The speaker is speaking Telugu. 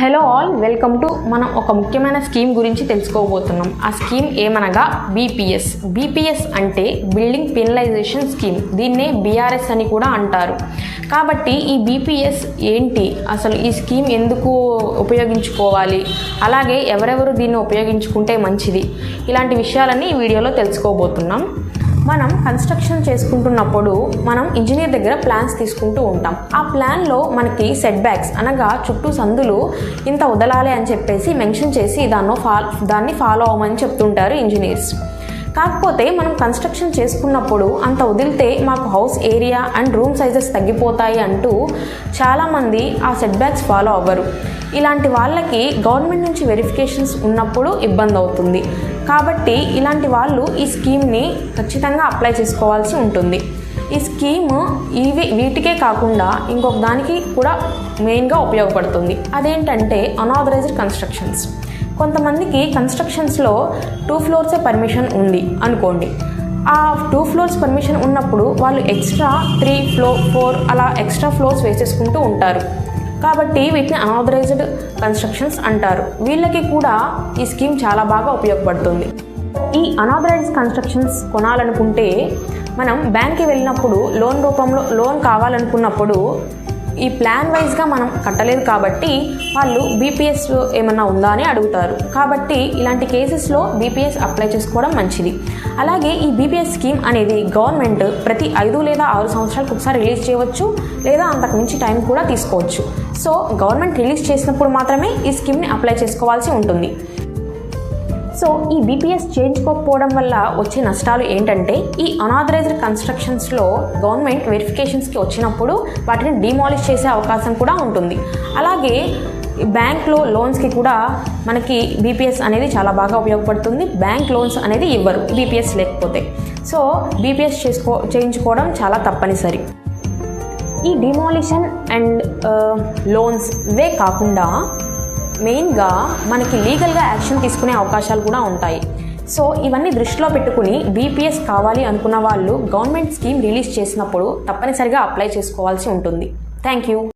హలో ఆల్ వెల్కమ్ టు మనం ఒక ముఖ్యమైన స్కీమ్ గురించి తెలుసుకోబోతున్నాం. ఆ స్కీమ్ ఏమనగా బీపీఎస్ బీపీఎస్ అంటే బిల్డింగ్ పెనలైజేషన్ స్కీమ్ దీన్నే బీఆర్ఎస్ అని కూడా అంటారు. కాబట్టి ఈ బీపీఎస్ ఏంటి? అసలు ఈ స్కీమ్ ఎందుకు ఉపయోగించుకోవాలి? అలాగే ఎవరెవరు దీన్ని ఉపయోగించుకుంటే మంచిది? ఇలాంటి విషయాలన్నీ ఈ వీడియోలో తెలుసుకోబోతున్నాం. మనం కన్స్ట్రక్షన్ చేసుకుంటున్నప్పుడు మనం ఇంజనీర్ దగ్గర ప్లాన్స్ తీసుకుంటూ ఉంటాం. ఆ ప్లాన్లో మనకి సెట్ బ్యాక్స్ అనగా చుట్టూ సందులు ఇంత వదలాలి అని చెప్పేసి మెన్షన్ చేసి దాన్ని ఫా దాన్ని ఫాలో అవ్వమని చెప్తుంటారు ఇంజనీర్స్ కాకపోతే మనం కన్స్ట్రక్షన్ చేసుకున్నప్పుడు అంత వదిలితే మాకు house area and room sizes తగ్గిపోతాయి అంటూ చాలామంది ఆ సెట్ బ్యాక్స్ ఫాలో అవ్వరు. ఇలాంటి వాళ్ళకి గవర్నమెంట్ నుంచి వెరిఫికేషన్స్ ఉన్నప్పుడు ఇబ్బంది అవుతుంది. కాబట్టి ఇలాంటి వాళ్ళు ఈ స్కీమ్ని ఖచ్చితంగా అప్లై చేసుకోవాల్సి ఉంటుంది. ఈ స్కీమ్ ఇవి వీటికే కాకుండా ఇంకొక దానికి కూడా మెయిన్గా ఉపయోగపడుతుంది. అదేంటంటే అనాథరైజ్డ్ కన్స్ట్రక్షన్స్ కొంతమందికి కన్స్ట్రక్షన్స్లో టూ ఫ్లోర్సే పర్మిషన్ ఉంది అనుకోండి. ఆ టూ ఫ్లోర్స్ పర్మిషన్ ఉన్నప్పుడు వాళ్ళు ఎక్స్ట్రా త్రీ ఫ్లో ఫోర్ అలా ఎక్స్ట్రా ఫ్లోర్స్ వేసేసుకుంటూ ఉంటారు. కాబట్టి వీటిని అనాథరైజ్డ్ కన్స్ట్రక్షన్స్ అంటారు. వీళ్ళకి కూడా ఈ స్కీమ్ చాలా బాగా ఉపయోగపడుతుంది. ఈ అనాథరైజ్ కన్స్ట్రక్షన్స్ కొనాలనుకుంటే మనం బ్యాంక్కి వెళ్ళినప్పుడు లోన్ రూపంలో లోన్ కావాలనుకున్నప్పుడు ఈ ప్లాన్ వైజ్గా మనం కట్టలేదు కాబట్టి వాళ్ళు బీపీఎస్ ఏమన్నా ఉందా అని అడుగుతారు. కాబట్టి ఇలాంటి కేసెస్లో బీపీఎస్ అప్లై చేసుకోవడం మంచిది. అలాగే ఈ బీపీఎస్ స్కీమ్ అనేది గవర్నమెంట్ ప్రతి ఐదు లేదా ఆరు సంవత్సరాలకు ఒకసారి రిలీజ్ చేయవచ్చు లేదా అంతకు మించి టైం కూడా తీసుకోవచ్చు. సో గవర్నమెంట్ రిలీజ్ చేసినప్పుడు మాత్రమే ఈ స్కీమ్ని అప్లై చేసుకోవాల్సి ఉంటుంది. సో ఈ బీపీఎస్ చేయించుకోకపోవడం వల్ల వచ్చే నష్టాలు ఏంటంటే ఈ అనాథరైజ్డ్ కన్స్ట్రక్షన్స్లో గవర్నమెంట్ వెరిఫికేషన్స్కి వచ్చినప్పుడు వాటిని డిమాలిష్ చేసే అవకాశం కూడా ఉంటుంది. అలాగే బ్యాంక్లో లోన్స్కి కూడా మనకి బీపీఎస్ అనేది చాలా బాగా ఉపయోగపడుతుంది. బ్యాంక్ లోన్స్ అనేది ఇవ్వరు బీపీఎస్ లేకపోతే. సో బీపీఎస్ చేసుకో చేయించుకోవడం చాలా తప్పనిసరి. ఈ డిమాలిషన్ అండ్ లోన్స్ ఇవే కాకుండా మెయిన్గా మనకి లీగల్గా యాక్షన్ తీసుకునే అవకాశాలు కూడా ఉంటాయి. సో ఇవన్నీ దృష్టిలో పెట్టుకుని బీపీఎస్ కావాలి అనుకున్న వాళ్ళు గవర్నమెంట్ స్కీమ్ రిలీజ్ చేసినప్పుడు తప్పనిసరిగా అప్లై చేసుకోవాల్సి ఉంటుంది. Thank you